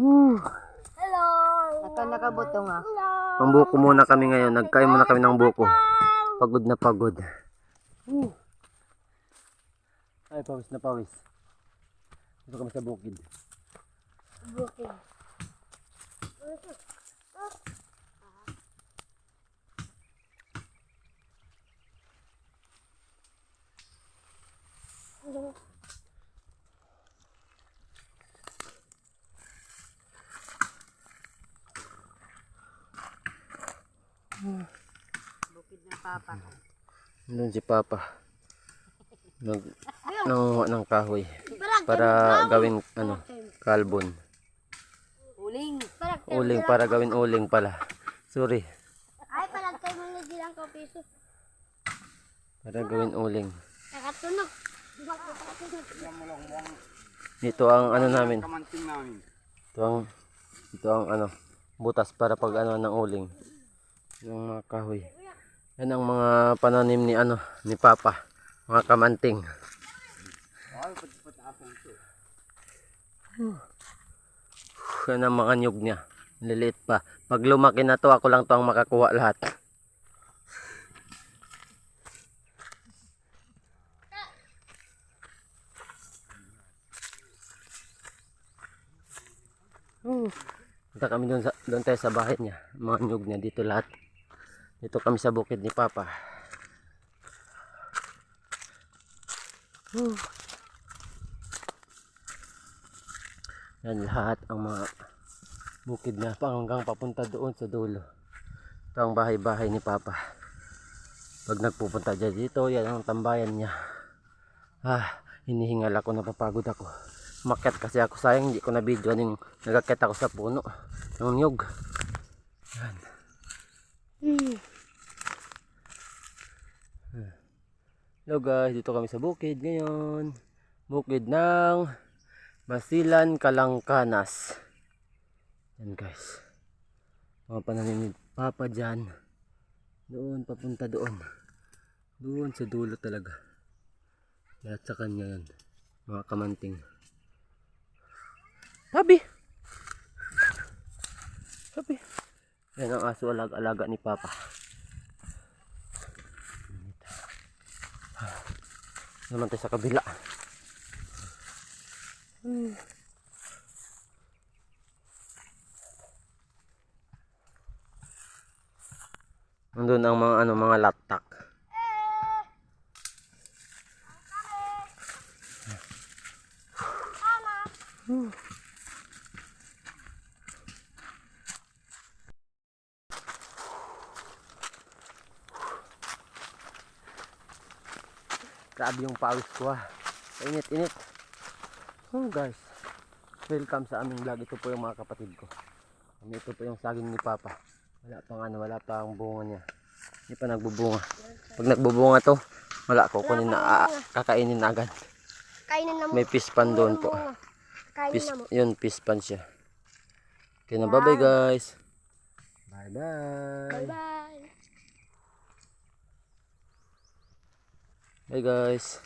Hello. Naka nakabuto nga. Pambuko muna kami ngayon. Nagkain muna kami ng buko. Pagod na pagod. Ay, pawis na pawis. Dito kami sa bukid. Bukid. Bukid ng papa. Doon si Papa. Nag nanguha ng kahoy para gawin ano, kalbon. Uling. Uling para gawin uling pala. Sorry. Ay, palagkay mo na dilang ko piso. Para gawin uling. Nakatunog. Dito ang ano namin. Ito ang ito ang ano butas para pag ano ng uling. Yung mga kahoy. Yan ang mga pananim ni ano ni Papa. Mga kamanting. Yan ang mga nyug niya. Liliit pa. Pag lumaki na to, ako lang to ang makakuha lahat. Punta kami doon, sa, doon tayo sa bahay niya. Mga nyug niya dito lahat. Dito kami sa bukid ni Papa. Whew. Yan lahat ang mga bukid na hanggang papunta doon sa dulo. Ito ang bahay-bahay ni Papa. Pag nagpupunta dyan dito, yan ang tambayan niya. Ah, hinihingal ako, napapagod ako. Umakyat kasi ako, sayang hindi ko na video yung nagakyat ako sa puno ng niyog. Yan. Hello guys, dito kami sa bukid ngayon. Bukid ng Basilan Kalangkanas. Yan guys. Mga pananim ni Papa dyan. Doon, papunta doon. Doon sa dulo talaga. Lahat sa kanya yan. Mga kamanting. Sabi! Yan ang aso alag-alaga ni Papa. Naman tayo sa kabila. Nandun ang mga ano mga latak. Grabe yung pawis ko ah. Init, init. Oh guys. Welcome sa aming vlog. Ito po yung mga kapatid ko. Ano, Ito po yung saging ni Papa. Wala pang ano, wala pang bunga niya. Hindi pa nagbubunga. Pag nagbubunga to, wala ko kunin na ah, kakainin na agad. Kainin na mo. May pispan doon po. Kainin Pis, yun, pispan siya. Okay na, bye bye guys. Bye bye. Bye-bye. Bye guys.